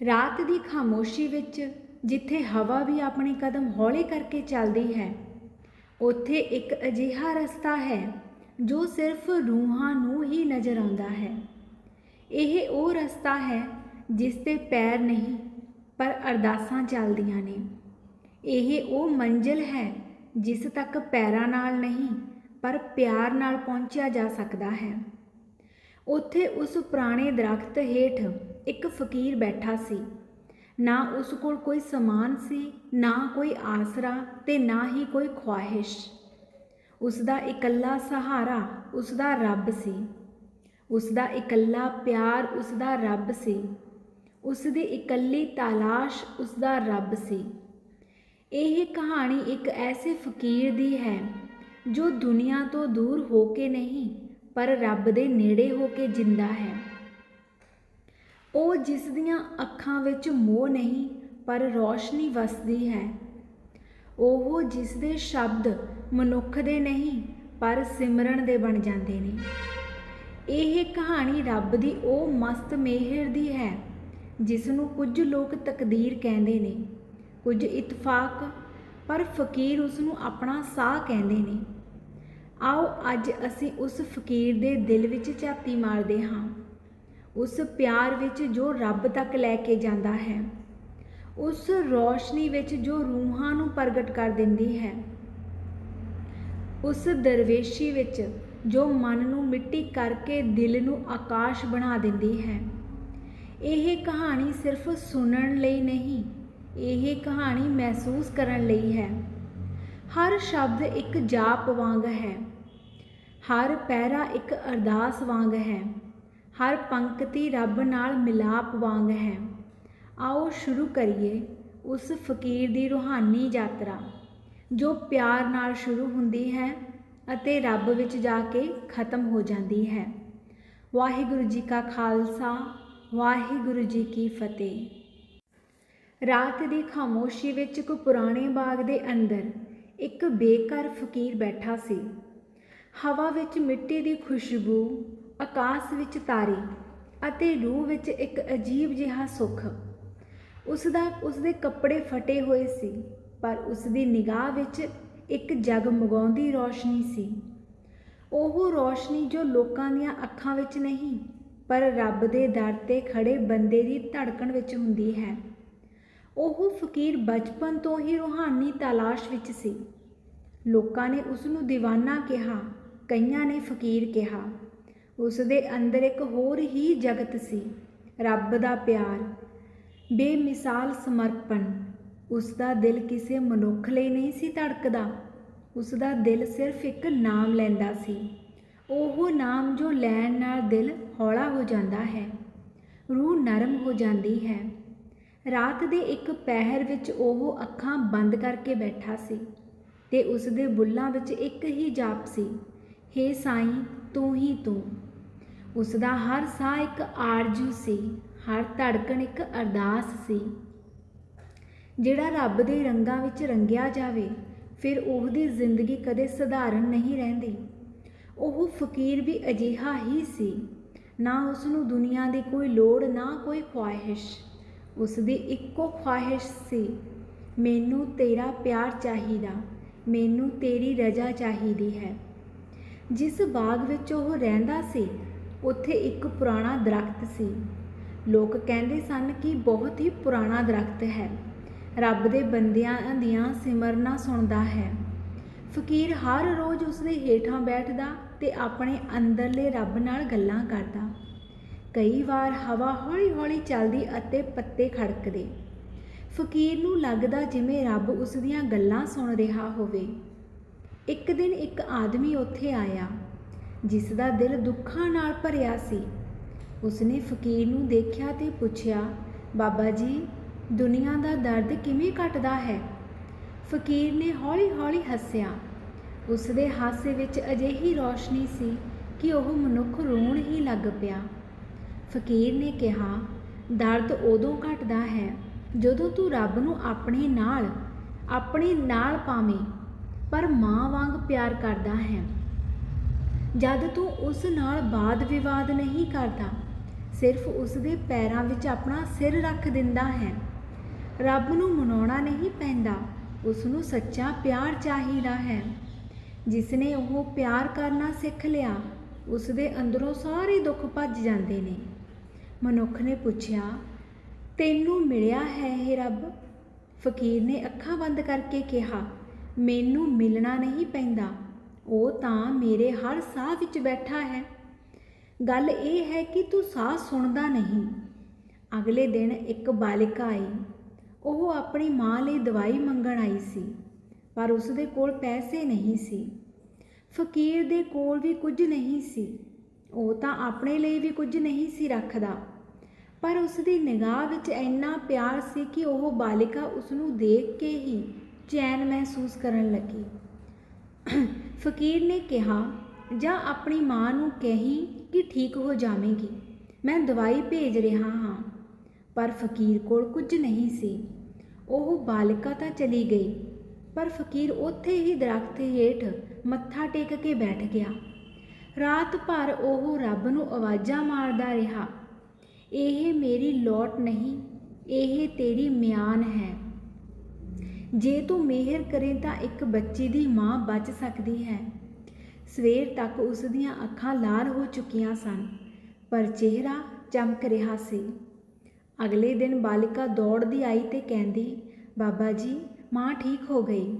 ਰਾਤ ਦੀ ਖਾਮੋਸ਼ੀ ਵਿੱਚ ਜਿੱਥੇ ਹਵਾ ਵੀ ਆਪਣੇ ਕਦਮ ਹੌਲੇ ਕਰਕੇ ਚੱਲਦੀ ਹੈ, ਉੱਥੇ ਇੱਕ ਅਜਿਹਾ ਰਸਤਾ ਹੈ ਜੋ ਸਿਰਫ ਰੂਹਾਂ ਨੂੰ ਹੀ ਨਜ਼ਰ ਆਉਂਦਾ ਹੈ। ਇਹ ਉਹ ਰਸਤਾ ਹੈ ਜਿਸ ਤੇ ਪੈਰ ਨਹੀਂ, ਪਰ ਅਰਦਾਸਾਂ ਚੱਲਦੀਆਂ ਨੇ। ਇਹ ਉਹ ਮੰਜ਼ਿਲ ਹੈ ਜਿਸ ਤੱਕ ਪੈਰਾਂ ਨਾਲ ਨਹੀਂ, ਪਰ ਪਿਆਰ ਨਾਲ ਪਹੁੰਚਿਆ ਜਾ ਸਕਦਾ ਹੈ। ਉੱਥੇ ਉਸ ਪੁਰਾਣੇ ਦਰਖਤ ਹੇਠ ਇੱਕ ਫਕੀਰ ਬੈਠਾ ਸੀ। ਨਾ ਉਸ ਕੋਲ ਕੋਈ ਸਮਾਨ ਸੀ, ਨਾ ਕੋਈ ਆਸਰਾ ਤੇ ਨਾ ਹੀ ਕੋਈ ਖੁਆਇਸ਼ ਉਸ ਦਾ ਇਕੱਲਾ ਸਹਾਰਾ ਉਸ ਦਾ ਰੱਬ ਸੀ। ਉਸ ਦਾ ਇਕੱਲਾ ਪਿਆਰ ਉਸ ਦਾ ਰੱਬ ਸੀ। ਉਸ ਦੀ ਇਕੱਲੀ ਤਲਾਸ਼ ਉਸ ਦਾ ਰੱਬ ਸੀ। ਇਹ ਕਹਾਣੀ ਇੱਕ ਐਸੇ ਫਕੀਰ ਦੀ ਹੈ ਜੋ ਦੁਨੀਆ ਤੋਂ ਦੂਰ ਹੋ ਕੇ ਨਹੀਂ ਪਰ ਰੱਬ ਦੇ ਨੇੜੇ ਹੋ ਕੇ ਜਿੰਦਾ ਹੈ। ਉਹ ਜਿਸ ਦੀਆਂ ਅੱਖਾਂ ਵਿੱਚ ਮੋਹ ਨਹੀਂ, ਪਰ ਰੋਸ਼ਨੀ ਵਸਦੀ ਹੈ। ਉਹ ਜਿਸ ਦੇ ਸ਼ਬਦ ਮਨੁੱਖ ਦੇ ਨਹੀਂ, ਪਰ ਸਿਮਰਨ ਦੇ ਬਣ ਜਾਂਦੇ ਨੇ। ਇਹ ਕਹਾਣੀ ਰੱਬ ਦੀ ਉਹ ਮਸਤ ਮਿਹਰ ਦੀ ਹੈ, ਜਿਸ ਨੂੰ ਕੁਝ ਲੋਕ ਤਕਦੀਰ ਕਹਿੰਦੇ ਨੇ। ਕੁਝ ਇਤਫਾਕ, ਪਰ ਫਕੀਰ ਉਸ ਨੂੰ ਆਪਣਾ ਸਾਹ ਕਹਿੰਦੇ ਨੇ। ਆਓ ਅੱਜ ਅਸੀਂ ਉਸ ਫਕੀਰ ਦੇ ਦਿਲ ਵਿੱਚ ਝਾਤੀ ਮਾਰਦੇ ਹਾਂ। ਉਸ ਪਿਆਰ ਵਿੱਚ ਜੋ ਰੱਬ ਤੱਕ ਲੈ ਕੇ ਜਾਂਦਾ ਹੈ। ਉਸ ਰੋਸ਼ਨੀ ਵਿੱਚ ਜੋ ਰੂਹਾਂ ਨੂੰ ਪ੍ਰਗਟ ਕਰ ਦਿੰਦੀ ਹੈ। ਉਸ ਦਰਵੇਸ਼ੀ ਵਿੱਚ ਜੋ ਮਨ ਨੂੰ ਮਿੱਟੀ ਕਰਕੇ ਦਿਲ ਨੂੰ ਆਕਾਸ਼ ਬਣਾ ਦਿੰਦੀ ਹੈ। ਇਹ ਕਹਾਣੀ ਸਿਰਫ ਸੁਣਨ ਲਈ ਨਹੀਂ, ਇਹ ਕਹਾਣੀ ਮਹਿਸੂਸ ਕਰਨ ਲਈ ਹੈ। ਹਰ ਸ਼ਬਦ ਇੱਕ ਜਾਪ ਵਾਂਗ ਹੈ। ਹਰ ਪੈਰਾ ਇੱਕ ਅਰਦਾਸ ਵਾਂਗ ਹੈ। ਹਰ ਪੰਕਤੀ ਰੱਬ ਨਾਲ ਮਿਲਾਪ ਵਾਂਗ ਹੈ। ਆਓ ਸ਼ੁਰੂ ਕਰੀਏ ਉਸ ਫਕੀਰ ਦੀ ਰੂਹਾਨੀ ਯਾਤਰਾ, ਜੋ ਪਿਆਰ ਨਾਲ ਸ਼ੁਰੂ ਹੁੰਦੀ ਹੈ ਅਤੇ ਰੱਬ ਵਿੱਚ ਜਾ ਕੇ ਖਤਮ ਹੋ ਜਾਂਦੀ ਹੈ। ਵਾਹਿਗੁਰੂ ਜੀ ਕਾ ਖਾਲਸਾ, ਵਾਹਿਗੁਰੂ ਜੀ ਕੀ ਫਤਿਹ। ਰਾਤ ਦੀ ਖਾਮੋਸ਼ੀ ਵਿੱਚ ਇੱਕ ਪੁਰਾਣੇ ਬਾਗ ਦੇ ਅੰਦਰ ਇੱਕ ਬੇਘਰ ਫਕੀਰ ਬੈਠਾ ਸੀ। ਹਵਾ ਵਿੱਚ ਮਿੱਟੀ ਦੀ ਖੁਸ਼ਬੂ, ਆਕਾਸ਼ ਵਿੱਚ ਤਾਰੇ ਅਤੇ ਰੂਹ ਵਿੱਚ ਇੱਕ ਅਜੀਬ ਜਿਹਾ ਸੁੱਖ। ਉਸ ਦਾ ਉਸ ਦੇ ਕੱਪੜੇ ਫਟੇ ਹੋਏ ਸੀ, ਪਰ ਉਸ ਦੀ ਨਿਗਾਹ ਵਿੱਚ ਇੱਕ ਜਗਮਗਾਉਂਦੀ ਰੋਸ਼ਨੀ ਸੀ। ਉਹ ਰੋਸ਼ਨੀ ਜੋ ਲੋਕਾਂ ਦੀਆਂ ਅੱਖਾਂ ਵਿੱਚ ਨਹੀਂ, ਪਰ ਰੱਬ ਦੇ ਦਰ ਤੇ ਖੜੇ ਬੰਦੇ ਦੀ ਧੜਕਣ ਵਿੱਚ ਹੁੰਦੀ ਹੈ। ਉਹ ਫਕੀਰ ਬਚਪਨ ਤੋਂ ਹੀ ਰੂਹਾਨੀ ਤਲਾਸ਼ ਵਿੱਚ ਸੀ। ਲੋਕਾਂ ਨੇ ਉਸ ਨੂੰ دیਵਾਨਾ ਕਿਹਾ ਕਈਆਂ ਨੇ ਫਕੀਰ ਕਿਹਾ ਉਸ ਦੇ ਅੰਦਰ ਇੱਕ ਹੋਰ ਹੀ ਜਗਤ ਸੀ, ਰੱਬ ਦਾ ਪਿਆਰ। ਬੇਮਿਸਾਲ ਸਮਰਪਣ ਉਸ ਦਾ ਦਿਲ ਕਿਸੇ ਮਨੁੱਖ ਲਈ ਨਹੀਂ ਸੀ ਧੜਕਦਾ। ਉਸ ਦਾ ਦਿਲ ਸਿਰਫ ਇੱਕ ਨਾਮ ਲੈਂਦਾ ਸੀ। ਉਹ ਨਾਮ ਜੋ ਲੈਣ ਨਾਲ ਦਿਲ ਹੌਲਾ ਹੋ ਜਾਂਦਾ ਹੈ, ਰੂਹ ਨਰਮ ਹੋ ਜਾਂਦੀ ਹੈ। ਰਾਤ ਦੇ ਇੱਕ ਪਹਿਰ ਵਿੱਚ ਉਹ ਅੱਖਾਂ ਬੰਦ ਕਰਕੇ ਬੈਠਾ ਸੀ ਤੇ ਉਸ ਦੇ ਬੁੱਲਾਂ ਵਿੱਚ ਇੱਕ ਹੀ ਜਾਪ ਸੀ। ਹੇ ਸਾਈਂ, ਤੂੰ ਹੀ ਤੂੰ। ਉਸ ਦਾ ਹਰ ਸਾਹ ਇੱਕ ਆਰਜੂ ਸੀ, ਹਰ ਧੜਕਣ ਇੱਕ ਅਰਦਾਸ ਸੀ। ਜਿਹੜਾ ਰੱਬ ਦੇ ਰੰਗਾਂ ਵਿੱਚ ਰੰਗਿਆ ਜਾਵੇ, ਫਿਰ ਉਹਦੀ ਜ਼ਿੰਦਗੀ ਕਦੇ ਸਧਾਰਨ ਨਹੀਂ ਰਹਿੰਦੀ। ਉਹ ਫਕੀਰ ਵੀ ਅਜਿਹਾ ਹੀ ਸੀ। ਨਾ ਉਸ ਨੂੰ ਦੁਨੀਆ ਦੀ ਕੋਈ ਲੋੜ, ਨਾ ਕੋਈ ਖੁਆਇਸ਼ ਉਸ ਦੀ ਇੱਕੋ ਖੁਆਇਸ਼ ਸੀ, ਮੈਨੂੰ ਤੇਰਾ ਪਿਆਰ ਚਾਹੀਦਾ, ਮੈਨੂੰ ਤੇਰੀ ਰਜ਼ਾ ਚਾਹੀਦੀ ਹੈ। ਜਿਸ ਬਾਗ ਵਿੱਚ ਉਹ ਰਹਿੰਦਾ ਸੀ, ਉੱਥੇ ਇੱਕ ਪੁਰਾਣਾ ਦਰਖਤ ਸੀ। ਲੋਕ ਕਹਿੰਦੇ ਸਨ ਕਿ ਬਹੁਤ ਹੀ ਪੁਰਾਣਾ ਦਰਖਤ ਹੈ। ਰੱਬ ਦੇ ਬੰਦਿਆਂ ਦੀਆਂ ਸਿਮਰਨਾ ਸੁਣਦਾ ਹੈ। ਫਕੀਰ ਹਰ ਰੋਜ਼ ਉਸਦੇ ਹੇਠਾਂ ਬੈਠਦਾ ਤੇ ਆਪਣੇ ਅੰਦਰਲੇ ਰੱਬ ਨਾਲ ਗੱਲਾਂ ਕਰਦਾ। ਕਈ ਵਾਰ ਹਵਾ ਹੌਲੀ-ਹੌਲੀ ਚੱਲਦੀ ਅਤੇ ਪੱਤੇ ਖੜਕਦੇ। ਫਕੀਰ ਨੂੰ ਲੱਗਦਾ ਜਿਵੇਂ ਰੱਬ ਉਸ ਦੀਆਂ ਗੱਲਾਂ ਸੁਣ ਰਿਹਾ ਹੋਵੇ। ਇੱਕ ਦਿਨ ਇੱਕ ਆਦਮੀ ਉੱਥੇ ਆਇਆ, ਜਿਸ ਦਾ ਦਿਲ ਦੁੱਖਾਂ ਨਾਲ ਭਰਿਆ ਸੀ। ਉਸਨੇ ਫਕੀਰ ਨੂੰ ਦੇਖਿਆ ਤੇ ਪੁੱਛਿਆ, ਬਾਬਾ ਜੀ, ਦੁਨੀਆ ਦਾ ਦਰਦ ਕਿਵੇਂ ਘਟਦਾ ਹੈ? ਫਕੀਰ ਨੇ ਹੌਲੀ-ਹੌਲੀ ਹੱਸਿਆ। ਉਸ ਦੇ ਹਾਸੇ ਵਿੱਚ ਅਜਿਹੀ ਰੌਸ਼ਨੀ ਸੀ ਕਿ ਉਹ ਮਨੁੱਖ ਰੋਣ ਹੀ ਲੱਗ ਪਿਆ। ਫਕੀਰ ਨੇ ਕਿਹਾ, ਦਰਦ ਉਦੋਂ ਘਟਦਾ ਹੈ ਜਦੋਂ ਤੂੰ ਰੱਬ ਨੂੰ ਆਪਣੇ ਨਾਲ ਆਪਣੇ ਨਾਲ ਪਾਵੇਂ। ਪਰ ਮਾਂ ਵਾਂਗ ਪਿਆਰ ਕਰਦਾ ਹੈ। ਜਦ ਤੂੰ ਉਸ ਨਾਲ ਬਾਦ ਵਿਵਾਦ ਨਹੀਂ ਕਰਦਾ, ਸਿਰਫ ਉਸ ਦੇ ਪੈਰਾਂ ਵਿੱਚ ਆਪਣਾ ਸਿਰ ਰੱਖ ਦਿੰਦਾ ਹੈ। ਰੱਬ ਨੂੰ ਮਨਾਉਣਾ ਨਹੀਂ ਪੈਂਦਾ ਉਸ ਨੂੰ ਸੱਚਾ ਪਿਆਰ ਚਾਹੀਦਾ ਹੈ। ਜਿਸ ਨੇ ਉਹ ਪਿਆਰ ਕਰਨਾ ਸਿੱਖ ਲਿਆ ਉਸ ਦੇ ਅੰਦਰੋਂ ਸਾਰੇ ਦੁੱਖ ਭੱਜ ਜਾਂਦੇ ਨੇ। ਮਨੁੱਖ ਨੇ ਪੁੱਛਿਆ, ਤੈਨੂੰ ਮਿਲਿਆ ਹੈ ਇਹ ਰੱਬ? ਫਕੀਰ ਨੇ ਅੱਖਾਂ ਬੰਦ ਕਰਕੇ ਕਿਹਾ ਮੈਨੂੰ ਮਿਲਣਾ ਨਹੀਂ ਪੈਂਦਾ। ਉਹ ਤਾਂ ਮੇਰੇ ਹਰ ਸਾਹ ਵਿੱਚ ਬੈਠਾ ਹੈ। ਗੱਲ ਇਹ ਹੈ ਕਿ ਤੂੰ ਸਾਹ ਸੁਣਦਾ ਨਹੀਂ। ਅਗਲੇ ਦਿਨ ਇੱਕ ਬਾਲਿਕਾ ਆਈ। ਉਹ ਆਪਣੀ ਮਾਂ ਲਈ ਦਵਾਈ ਮੰਗਣ ਆਈ ਸੀ, ਪਰ ਉਸ ਦੇ ਕੋਲ ਪੈਸੇ ਨਹੀਂ ਸੀ। ਫਕੀਰ ਦੇ ਕੋਲ ਵੀ ਕੁਝ ਨਹੀਂ ਸੀ। ਉਹ ਤਾਂ ਆਪਣੇ ਲਈ ਵੀ ਕੁਝ ਨਹੀਂ ਸੀ ਰੱਖਦਾ। ਪਰ ਉਸ ਦੀ ਨਿਗਾਹ ਵਿੱਚ ਇੰਨਾ ਪਿਆਰ ਸੀ ਕਿ ਉਹ ਬਾਲਿਕਾ ਉਸ ਨੂੰ ਦੇਖ ਕੇ ਹੀ ਚੈਨ ਮਹਿਸੂਸ ਕਰਨ ਲੱਗੀ। ਫਕੀਰ ਨੇ ਕਿਹਾ, ਜਾਂ ਆਪਣੀ ਮਾਂ ਨੂੰ ਕਹੀ ਕਿ ਠੀਕ ਹੋ ਜਾਵੇਗੀ। ਮੈਂ ਦਵਾਈ ਭੇਜ ਰਿਹਾ ਹਾਂ। ਪਰ ਫਕੀਰ ਕੋਲ ਕੁਝ ਨਹੀਂ ਸੀ। ਉਹ ਬਾਲਿਕਾ ਤਾਂ ਚਲੀ ਗਈ, ਪਰ ਫਕੀਰ ਉੱਥੇ ਹੀ ਦਰਖਤ ਹੇਠ ਮੱਥਾ ਟੇਕ ਕੇ ਬੈਠ ਗਿਆ। ਰਾਤ ਭਰ ਉਹ ਰੱਬ ਨੂੰ ਆਵਾਜ਼ਾਂ ਮਾਰਦਾ ਰਿਹਾ, ਇਹ ਮੇਰੀ ਲੋਟ ਨਹੀਂ, ਇਹ ਤੇਰੀ ਮਿਆਨ ਹੈ। ਜੇ ਤੂੰ ਮਿਹਰ ਕਰੇ ਤਾਂ ਇੱਕ ਬੱਚੀ ਦੀ ਮਾਂ ਬਚ ਸਕਦੀ ਹੈ। ਸਵੇਰ ਤੱਕ ਉਸ ਦੀਆਂ ਅੱਖਾਂ ਲਾਲ ਹੋ ਚੁੱਕੀਆਂ ਸਨ, ਪਰ ਚਿਹਰਾ ਚਮਕ ਰਿਹਾ ਸੀ। ਅਗਲੇ ਦਿਨ ਬਾਲਿਕਾ ਦੌੜਦੀ ਆਈ ਤੇ ਕਹਿੰਦੀ, ਬਾਬਾ ਜੀ, ਮਾਂ ਠੀਕ ਹੋ ਗਈ।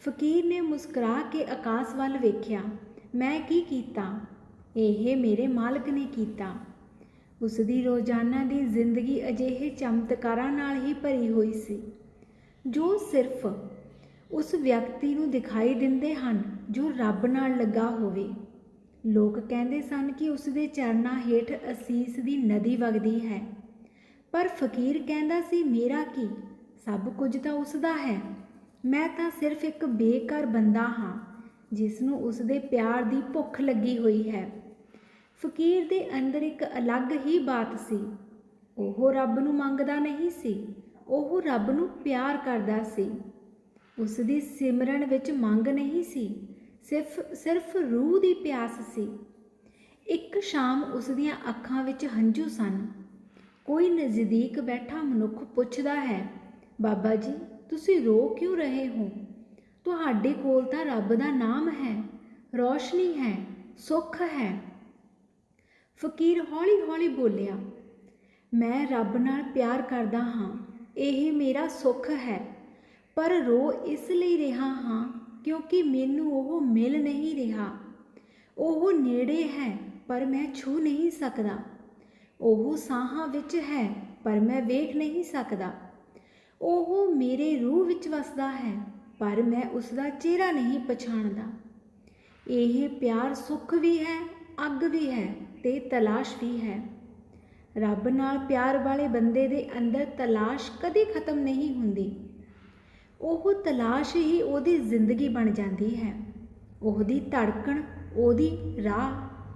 ਫਕੀਰ ਨੇ ਮੁਸਕਰਾ ਕੇ ਆਕਾਸ਼ ਵੱਲ ਵੇਖਿਆ, ਮੈਂ ਕੀ ਕੀਤਾ? ਇਹ ਮੇਰੇ ਮਾਲਕ ਨੇ ਕੀਤਾ। ਉਸ ਦੀ ਰੋਜ਼ਾਨਾ ਦੀ ਜ਼ਿੰਦਗੀ ਅਜਿਹੇ ਚਮਤਕਾਰਾਂ ਨਾਲ ਹੀ ਭਰੀ ਹੋਈ ਸੀ। ਜੋ ਸਿਰਫ ਉਸ ਵਿਅਕਤੀ ਨੂੰ ਦਿਖਾਈ ਦਿੰਦੇ ਹਨ, ਜੋ ਰੱਬ ਨਾਲ ਲੱਗਾ ਹੋਵੇ। ਲੋਕ ਕਹਿੰਦੇ ਸਨ ਕਿ ਉਸ ਦੇ ਚਰਨਾਂ ਹੇਠ ਅਸੀਸ ਦੀ ਨਦੀ ਵਗਦੀ ਹੈ। ਪਰ ਫਕੀਰ ਕਹਿੰਦਾ ਸੀ, ਮੇਰਾ ਕੀ? ਸਭ ਕੁਝ ਤਾਂ ਉਸ ਦਾ ਹੈ। ਮੈਂ ਤਾਂ ਸਿਰਫ ਇੱਕ ਬੇਕਾਰ ਬੰਦਾ ਹਾਂ, ਜਿਸ ਨੂੰ ਉਸ ਦੇ ਪਿਆਰ ਦੀ ਭੁੱਖ ਲੱਗੀ ਹੋਈ ਹੈ। ਫਕੀਰ ਦੇ ਅੰਦਰ ਇੱਕ ਅਲੱਗ ਹੀ ਬਾਤ ਸੀ। ਉਹ ਰੱਬ ਨੂੰ ਮੰਗਦਾ ਨਹੀਂ ਸੀ। ਉਹ ਰੱਬ ਨੂੰ ਪਿਆਰ ਕਰਦਾ ਸੀ। ਉਸ ਦੀ ਸਿਮਰਨ ਵਿੱਚ ਮੰਗ ਨਹੀਂ ਸੀ, ਸਿਰਫ ਸਿਰਫ ਰੂਹ ਦੀ ਪਿਆਸ ਸੀ। ਇੱਕ ਸ਼ਾਮ ਉਸ ਦੀਆਂ ਅੱਖਾਂ ਵਿੱਚ ਹੰਝੂ ਸਨ। ਕੋਈ ਨਜ਼ਦੀਕ ਬੈਠਾ ਮਨੁੱਖ ਪੁੱਛਦਾ ਹੈ, ਬਾਬਾ ਜੀ, ਤੁਸੀਂ ਰੋ ਕਿਉਂ ਰਹੇ ਹੋ? ਤੁਹਾਡੇ ਕੋਲ ਤਾਂ ਰੱਬ ਦਾ ਨਾਮ ਹੈ, ਰੋਸ਼ਨੀ ਹੈ, ਸੁੱਖ ਹੈ। ਫਕੀਰ ਹੌਲੀ-ਹੌਲੀ ਬੋਲਿਆ, ਮੈਂ ਰੱਬ ਨਾਲ ਪਿਆਰ ਕਰਦਾ ਹਾਂ। ਇਹ ਮੇਰਾ ਸੁੱਖ ਹੈ। ਪਰ ਰੋ ਇਸ ਲਈ ਰਿਹਾ ਹਾਂ ਕਿਉਂਕਿ ਮੈਨੂੰ ਉਹ ਮਿਲ ਨਹੀਂ ਰਿਹਾ। ਉਹ ਨੇੜੇ ਹੈ ਪਰ ਮੈਂ ਛੂ ਨਹੀਂ ਸਕਦਾ। ਉਹ ਸਾਹਾਂ ਵਿੱਚ ਹੈ ਪਰ ਮੈਂ ਵੇਖ ਨਹੀਂ ਸਕਦਾ। ਉਹ ਮੇਰੇ ਰੂਹ ਵਿੱਚ ਵਸਦਾ ਹੈ ਪਰ ਮੈਂ ਉਸ ਦਾ ਚਿਹਰਾ ਨਹੀਂ ਪਛਾਣਦਾ। ਇਹ ਪਿਆਰ ਸੁੱਖ ਵੀ ਹੈ, ਅੱਗ ਵੀ ਹੈ ਤੇ ਤਲਾਸ਼ ਵੀ ਹੈ। ਰੱਬ ਨਾਲ ਪਿਆਰ ਵਾਲੇ ਬੰਦੇ ਦੇ ਅੰਦਰ ਤਲਾਸ਼ ਕਦੇ ਖਤਮ ਨਹੀਂ ਹੁੰਦੀ। ਉਹ ਤਲਾਸ਼ ਹੀ ਉਹਦੀ ਜ਼ਿੰਦਗੀ ਬਣ ਜਾਂਦੀ ਹੈ। ਉਹਦੀ ਧੜਕਣ, ਉਹਦੀ ਰਾਹ,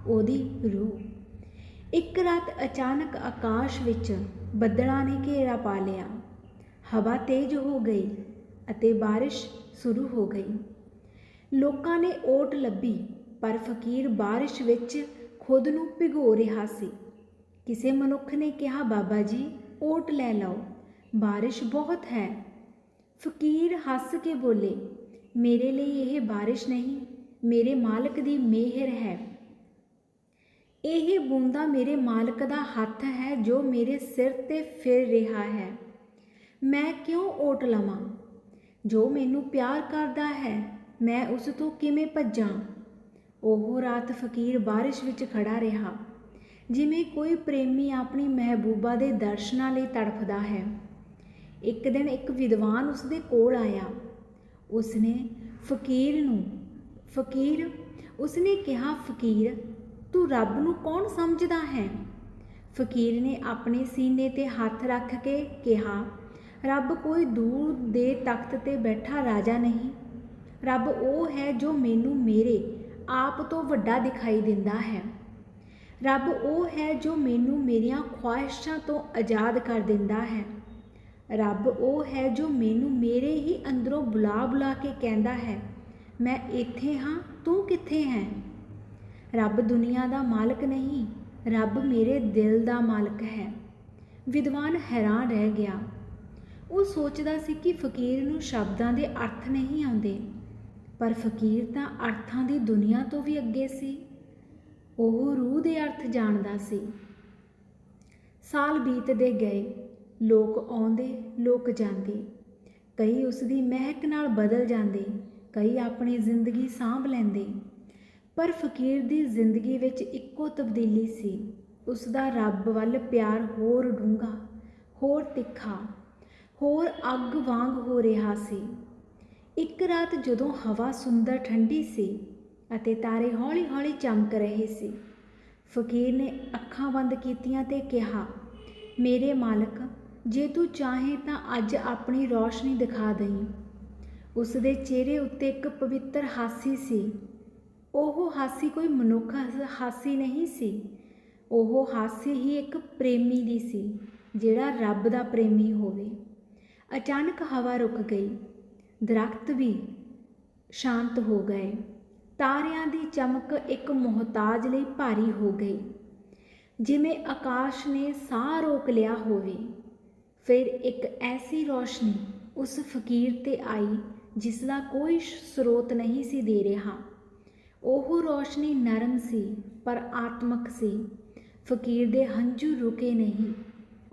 ਉਹਦੀ ਰੂਹ। ਇੱਕ ਰਾਤ ਅਚਾਨਕ ਆਕਾਸ਼ ਵਿੱਚ ਬੱਦਲਾਂ ਨੇ ਘੇਰਾ ਪਾ ਲਿਆ। ਹਵਾ ਤੇਜ਼ ਹੋ ਗਈ ਅਤੇ ਬਾਰਿਸ਼ ਸ਼ੁਰੂ ਹੋ ਗਈ। ਲੋਕਾਂ ਨੇ ਓਟ ਲੱਭੀ, ਪਰ ਫਕੀਰ ਬਾਰਿਸ਼ ਵਿੱਚ ਖੁਦ ਨੂੰ ਭਿਗੋ ਰਿਹਾ ਸੀ। ਕਿਸੇ ਮਨੁੱਖ ਨੇ ਕਿਹਾ, ਬਾਬਾ ਜੀ, ਓਟ ਲੈ ਲਓ। ਬਾਰਿਸ਼ ਬਹੁਤ ਹੈ। ਫਕੀਰ ਹੱਸ ਕੇ ਬੋਲੇ, ਮੇਰੇ ਲਈ ਇਹ ਬਾਰਿਸ਼ ਨਹੀਂ, ਮੇਰੇ ਮਾਲਕ ਦੀ ਮਿਹਰ ਹੈ। ਇਹ ਬੂੰਦਾ ਮੇਰੇ ਮਾਲਕ ਦਾ ਹੱਥ ਹੈ ਜੋ ਮੇਰੇ ਸਿਰ ਤੇ ਫਿਰ ਰਿਹਾ ਹੈ। ਮੈਂ ਕਿਉਂ ਓਟ ਲਵਾਂ? ਜੋ ਮੈਨੂੰ ਪਿਆਰ ਕਰਦਾ ਹੈ, ਮੈਂ ਉਸ ਤੋਂ ਕਿਵੇਂ ਭੱਜਾਂ? ਉਹ ਰਾਤ ਫਕੀਰ ਬਾਰਿਸ਼ ਵਿੱਚ ਖੜਾ ਰਿਹਾ। ਜਿਵੇਂ ਕੋਈ ਪ੍ਰੇਮੀ ਆਪਣੀ ਮਹਿਬੂਬਾ ਦੇ ਦਰਸ਼ਨਾਂ ਲਈ ਤੜਫਦਾ ਹੈ। ਇੱਕ ਦਿਨ ਇੱਕ ਵਿਦਵਾਨ ਉਸਦੇ ਕੋਲ ਆਇਆ। ਉਸਨੇ ਫਕੀਰ ਨੂੰ, ਫਕੀਰ, ਉਸਨੇ ਕਿਹਾ, ਫਕੀਰ, ਤੂੰ ਰੱਬ ਨੂੰ ਕੌਣ ਸਮਝਦਾ ਹੈ? ਫਕੀਰ ਨੇ ਆਪਣੇ ਸੀਨੇ ਤੇ ਹੱਥ ਰੱਖ ਕੇ ਕਿਹਾ, ਰੱਬ ਕੋਈ ਦੂਰ ਦੇ ਤਖਤ ਤੇ ਬੈਠਾ ਰਾਜਾ ਨਹੀਂ। ਰੱਬ ਉਹ ਹੈ ਜੋ ਮੈਨੂੰ ਮੇਰੇ ਆਪ ਤੋਂ ਵੱਡਾ ਦਿਖਾਈ ਦਿੰਦਾ ਹੈ। ਰੱਬ ਉਹ ਹੈ ਜੋ ਮੈਨੂੰ ਮੇਰੀਆਂ ਖੁਆਇਸ਼ਾਂ ਤੋਂ ਆਜ਼ਾਦ ਕਰ ਦਿੰਦਾ ਹੈ। ਰੱਬ ਉਹ ਹੈ ਜੋ ਮੈਨੂੰ ਮੇਰੇ ਹੀ ਅੰਦਰੋਂ ਬੁਲਾ ਬੁਲਾ ਕੇ ਕਹਿੰਦਾ ਹੈ, ਮੈਂ ਇੱਥੇ ਹਾਂ, ਤੂੰ ਕਿੱਥੇ ਹੈ? ਰੱਬ ਦੁਨੀਆ ਦਾ ਮਾਲਕ ਨਹੀਂ, ਰੱਬ ਮੇਰੇ ਦਿਲ ਦਾ ਮਾਲਕ ਹੈ। ਵਿਦਵਾਨ ਹੈਰਾਨ ਰਹਿ ਗਿਆ। ਉਹ ਸੋਚਦਾ ਸੀ ਕਿ ਫਕੀਰ ਨੂੰ ਸ਼ਬਦਾਂ ਦੇ ਅਰਥ ਨਹੀਂ ਆਉਂਦੇ, ਪਰ ਫਕੀਰ ਤਾਂ ਅਰਥਾਂ ਦੀ ਦੁਨੀਆ ਤੋਂ ਵੀ ਅੱਗੇ ਸੀ। ਉਹ ਰੂਹ ਦੇ ਅਰਥ ਜਾਣਦਾ ਸੀ। ਸਾਲ ਬੀਤਦੇ ਗਏ, ਲੋਕ ਆਉਂਦੇ, ਲੋਕ ਜਾਂਦੇ। ਕਈ ਉਸ ਦੀ ਮਹਿਕ ਨਾਲ ਬਦਲ ਜਾਂਦੇ, ਕਈ ਆਪਣੀ ਜ਼ਿੰਦਗੀ ਸਾਂਭ ਲੈਂਦੇ। ਪਰ ਫਕੀਰ ਦੀ ਜ਼ਿੰਦਗੀ ਵਿੱਚ ਇੱਕੋ ਤਬਦੀਲੀ ਸੀ। ਉਸ ਦਾ ਰੱਬ ਵੱਲ ਪਿਆਰ ਹੋਰ ਡੂੰਘਾ, ਹੋਰ ਤਿੱਖਾ, ਹੋਰ ਅੱਗ ਵਾਂਗ ਹੋ ਰਿਹਾ ਸੀ। ਇੱਕ ਰਾਤ ਜਦੋਂ ਹਵਾ ਸੁੰਦਰ ਠੰਡੀ ਸੀ ਅਤੇ ਤਾਰੇ ਹੌਲੀ-ਹੌਲੀ ਚਮਕ ਰਹੇ ਸੀ। ਫਕੀਰ ਨੇ ਅੱਖਾਂ ਬੰਦ ਕੀਤੀਆਂ ਤੇ ਕਿਹਾ, ਮੇਰੇ ਮਾਲਕ, ਜੇ ਤੂੰ ਚਾਹੇ ਤਾਂ ਅੱਜ ਆਪਣੀ ਰੌਸ਼ਨੀ ਦਿਖਾ ਦੇਈਂ। ਉਸ ਦੇ ਚਿਹਰੇ ਉੱਤੇ ਇੱਕ ਪਵਿੱਤਰ ਹਾਸੀ ਸੀ। ਉਹ ਹਾਸੀ ਕੋਈ ਮਨੁੱਖ ਹਾਸੀ ਨਹੀਂ ਸੀ। ਉਹ ਹਾਸੀ ਹੀ ਇੱਕ ਪ੍ਰੇਮੀ ਦੀ ਸੀ, ਜਿਹੜਾ ਰੱਬ ਦਾ ਪ੍ਰੇਮੀ ਹੋਵੇ। ਅਚਾਨਕ ਹਵਾ ਰੁਕ ਗਈ। ਦਰਖਤ ਵੀ ਸ਼ਾਂਤ ਹੋ ਗਏ। ਤਾਰਿਆਂ ਦੀ ਚਮਕ ਇੱਕ ਮੁਹਤਾਜ ਲਈ ਭਾਰੀ ਹੋ ਗਈ। ਜਿਵੇਂ ਆਕਾਸ਼ ਨੇ ਸਾਹ ਰੋਕ ਲਿਆ ਹੋਵੇ। ਫਿਰ ਇੱਕ ਐਸੀ ਰੋਸ਼ਨੀ ਉਸ ਫਕੀਰ ਤੇ ਆਈ ਜਿਸ ਦਾ ਕੋਈ ਸਰੋਤ ਨਹੀਂ ਸੀ ਦੇ ਰਿਹਾ। ਉਹ ਰੋਸ਼ਨੀ ਨਰਮ ਸੀ, ਪਰ ਆਤਮਕ ਸੀ। ਫਕੀਰ ਦੇ ਹੰਝੂ ਰੁਕੇ ਨਹੀਂ।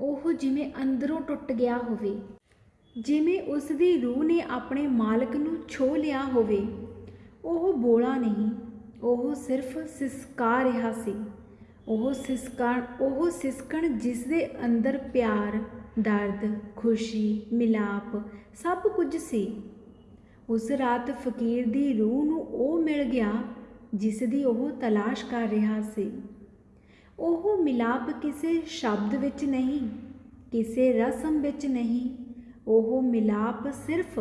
ਉਹ ਜਿਵੇਂ ਅੰਦਰੋਂ ਟੁੱਟ ਗਿਆ ਹੋਵੇ। ਜਿਵੇਂ ਉਸ ਦੀ ਰੂਹ ਨੇ ਆਪਣੇ ਮਾਲਕ ਨੂੰ ਛੋ ਲਿਆ ਹੋਵੇ। ਉਹ ਬੋਲਾ ਨਹੀਂ, ਉਹ ਸਿਰਫ ਸਿਸਕਾ ਰਿਹਾ ਸੀ। ਉਹ ਸਿਸਕਣ ਉਹ ਸਿਸਕਣ ਜਿਸ ਦੇ ਅੰਦਰ ਪਿਆਰ, ਦਰਦ, ਖੁਸ਼ੀ, ਮਿਲਾਪ ਸਭ ਕੁਝ ਸੀ। ਉਸ ਰਾਤ ਫਕੀਰ ਦੀ ਰੂਹ ਨੂੰ ਉਹ ਮਿਲ ਗਿਆ ਜਿਸ ਦੀ ਉਹ ਤਲਾਸ਼ ਕਰ ਰਿਹਾ ਸੀ। ਉਹ ਮਿਲਾਪ ਕਿਸੇ ਸ਼ਬਦ ਵਿੱਚ ਨਹੀਂ, ਕਿਸੇ ਰਸਮ ਵਿੱਚ ਨਹੀਂ, ਉਹ ਮਿਲਾਪ ਸਿਰਫ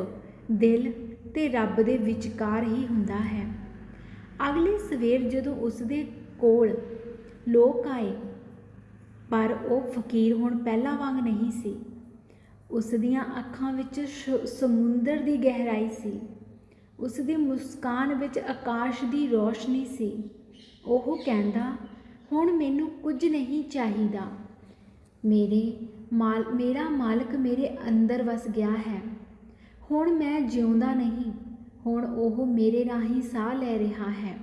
ਦਿਲ ਤੇ ਰੱਬ ਦੇ ਵਿਚਕਾਰ ਹੀ ਹੁੰਦਾ ਹੈ। ਅਗਲੇ ਸਵੇਰ ਜਦੋਂ ਉਸ ਦੇ ਕੋਲ ਲੋਕ ਆਏ, ਪਰ ਉਹ ਫਕੀਰ ਹੁਣ ਪਹਿਲਾਂ ਵਾਂਗ ਨਹੀਂ ਸੀ। ਉਸ ਦੀਆਂ ਅੱਖਾਂ ਵਿੱਚ ਸ਼- ਸਮੁੰਦਰ ਦੀ ਗਹਿਰਾਈ ਸੀ। ਉਸ ਦੀ ਮੁਸਕਾਨ ਵਿੱਚ ਆਕਾਸ਼ ਦੀ ਰੋਸ਼ਨੀ ਸੀ। ਉਹ ਕਹਿੰਦਾ, ਹੁਣ ਮੈਨੂੰ ਕੁਝ ਨਹੀਂ ਚਾਹੀਦਾ। ਮੇਰੇ ਮਾਲ, ਮੇਰਾ ਮਾਲਕ ਮੇਰੇ ਅੰਦਰ ਵਸ ਗਿਆ ਹੈ। ਹੁਣ ਮੈਂ ਜਿਉਂਦਾ ਨਹੀਂ, ਹੁਣ ਉਹ ਮੇਰੇ ਰਾਹੀਂ ਸਾਹ ਲੈ ਰਿਹਾ ਹੈ।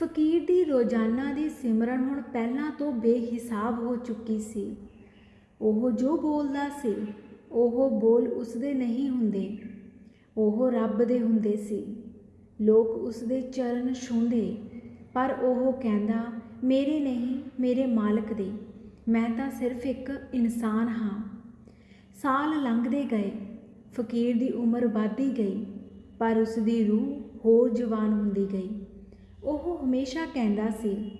ਫਕੀਰ ਦੀ ਰੋਜ਼ਾਨਾ ਦੀ ਸਿਮਰਨ ਹੁਣ ਪਹਿਲਾਂ ਤੋਂ ਬੇਹਿਸਾਬ ਹੋ ਚੁੱਕੀ ਸੀ। ਉਹ ਜੋ ਬੋਲਦਾ ਸੀ, ਉਹ ਬੋਲ ਉਸਦੇ ਨਹੀਂ ਹੁੰਦੇ। ਉਹ ਰੱਬ ਦੇ ਹੁੰਦੇ ਸੀ। ਲੋਕ ਉਸਦੇ ਚਰਨ ਛੂੰਹਦੇ, ਪਰ ਉਹ ਕਹਿੰਦਾ, ਮੇਰੇ ਨਹੀਂ, ਮੇਰੇ ਮਾਲਕ ਦੇ। ਮੈਂ ਤਾਂ ਸਿਰਫ ਇੱਕ ਇਨਸਾਨ ਹਾਂ। ਸਾਲ ਲੰਘਦੇ ਗਏ। ਫਕੀਰ ਦੀ ਉਮਰ ਵੱਧਦੀ ਗਈ, ਪਰ ਉਸ ਦੀ ਰੂਹ ਹੋਰ ਜਵਾਨ ਹੁੰਦੀ ਗਈ। ਉਹ ਹਮੇਸ਼ਾ ਕਹਿੰਦਾ ਸੀ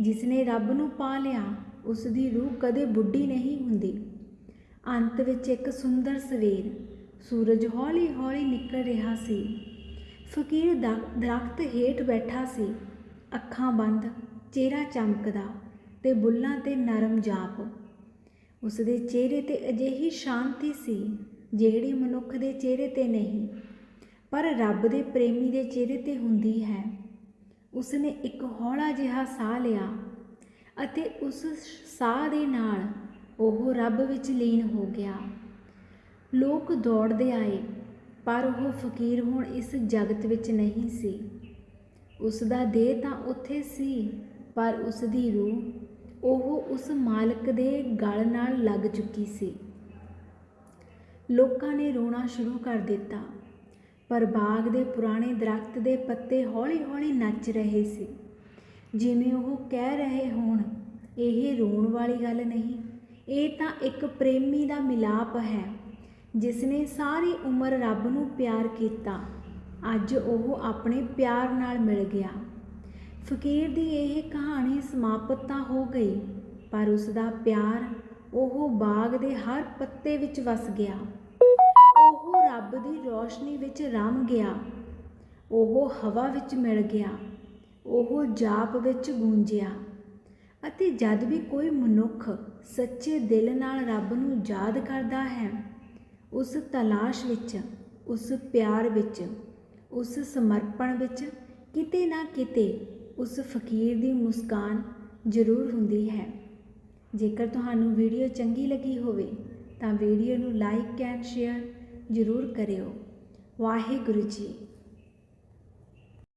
ਜਿਸ ਨੇ ਰੱਬ ਨੂੰ ਪਾ ਲਿਆ ਉਸ ਦੀ ਰੂਹ ਕਦੇ ਬੁੱਢੀ ਨਹੀਂ ਹੁੰਦੀ। ਅੰਤ ਵਿੱਚ ਇੱਕ ਸੁੰਦਰ ਸਵੇਰ ਸੂਰਜ ਹੌਲੀ-ਹੌਲੀ ਨਿਕਲ ਰਿਹਾ ਸੀ। ਫਕੀਰ ਦਾ ਦਰਖਤ ਹੇਠ ਬੈਠਾ ਸੀ। ਅੱਖਾਂ ਬੰਦ, ਚਿਹਰਾ ਚਮਕਦਾ ਤੇ ਬੁੱਲਾਂ ਤੇ ਨਰਮ ਜਾਪ। ਉਸ ਦੇ ਚਿਹਰੇ ਤੇ ਅਜਿਹੀ ਸ਼ਾਂਤੀ ਸੀ ਜਿਹੜੀ ਮਨੁੱਖ ਦੇ ਚਿਹਰੇ ਤੇ ਨਹੀਂ, ਪਰ ਰੱਬ ਦੇ ਪ੍ਰੇਮੀ ਦੇ ਚਿਹਰੇ ਤੇ ਹੁੰਦੀ ਹੈ। ਉਸਨੇ ਇੱਕ ਹੌਲਾ ਜਿਹਾ ਸਾਹ ਲਿਆ ਅਤੇ ਉਸ ਸਾਹ ਦੇ ਨਾਲ ਉਹ ਰੱਬ ਵਿੱਚ ਲੀਨ ਹੋ ਗਿਆ। ਲੋਕ ਦੌੜਦੇ ਆਏ, ਪਰ ਉਹ ਫਕੀਰ ਹੁਣ ਇਸ ਜਗਤ ਵਿੱਚ ਨਹੀਂ ਸੀ। ਉਸ ਦਾ ਦੇਹ ਤਾਂ ਉੱਥੇ ਸੀ, ਪਰ ਉਸ ਦੀ ਰੂਹ ਉਹ ਉਸ ਮਾਲਕ ਦੇ ਗਲ ਨਾਲ ਲੱਗ ਚੁੱਕੀ ਸੀ। ਲੋਕਾਂ ਨੇ ਰੋਣਾ ਸ਼ੁਰੂ ਕਰ ਦਿੱਤਾ। ਪਰ ਬਾਗ ਦੇ ਪੁਰਾਣੇ ਦਰਖਤ ਦੇ ਪੱਤੇ ਹੌਲੀ-ਹੌਲੀ ਨੱਚ ਰਹੇ ਸੀ। ਜਿਵੇਂ ਉਹ ਕਹਿ ਰਹੇ ਹੋਣ, ਇਹ ਰੋਣ ਵਾਲੀ ਗੱਲ ਨਹੀਂ, ਇਹ ਤਾਂ ਇੱਕ ਪ੍ਰੇਮੀ ਦਾ ਮਿਲਾਪ ਹੈ ਜਿਸ ਨੇ ਸਾਰੀ ਉਮਰ ਰੱਬ ਨੂੰ ਪਿਆਰ ਕੀਤਾ। ਅੱਜ ਉਹ ਆਪਣੇ ਪਿਆਰ ਨਾਲ ਮਿਲ ਗਿਆ। ਫਕੀਰ ਦੀ ਇਹ ਕਹਾਣੀ ਸਮਾਪਤ ਤਾਂ ਹੋ ਗਈ, ਪਰ ਉਸ ਦਾ ਪਿਆਰ ਉਹ ਬਾਗ ਦੇ ਹਰ ਪੱਤੇ ਵਿੱਚ ਵਸ ਗਿਆ। ਉਹ ਰੱਬ ਦੀ ਰੋਸ਼ਨੀ ਵਿੱਚ ਰਮ ਗਿਆ। ਉਹ ਹਵਾ ਵਿੱਚ ਮਿਲ ਗਿਆ। ਉਹ ਜਾਪ ਵਿੱਚ ਗੂੰਜਿਆ। ਅਤੇ ਜਦ ਵੀ ਕੋਈ ਮਨੁੱਖ ਸੱਚੇ ਦਿਲ ਨਾਲ ਰੱਬ ਨੂੰ ਯਾਦ ਕਰਦਾ ਹੈ, ਉਸ ਤਲਾਸ਼ ਵਿੱਚ, ਉਸ ਪਿਆਰ ਵਿੱਚ, ਉਸ ਸਮਰਪਣ ਵਿੱਚ ਕਿਤੇ ਨਾ ਕਿਤੇ ਉਸ ਫਕੀਰ ਦੀ ਮੁਸਕਾਨ ਜ਼ਰੂਰ ਹੁੰਦੀ ਹੈ। ਜੇਕਰ ਤੁਹਾਨੂੰ ਵੀਡੀਓ ਚੰਗੀ ਲੱਗੀ ਹੋਵੇ, ਤਾਂ ਵੀਡੀਓ ਨੂੰ ਲਾਈਕ ਐਂਡ ਸ਼ੇਅਰ ਜ਼ਰੂਰ ਕਰਿਓ। ਵਾਹਿਗੁਰੂ ਜੀ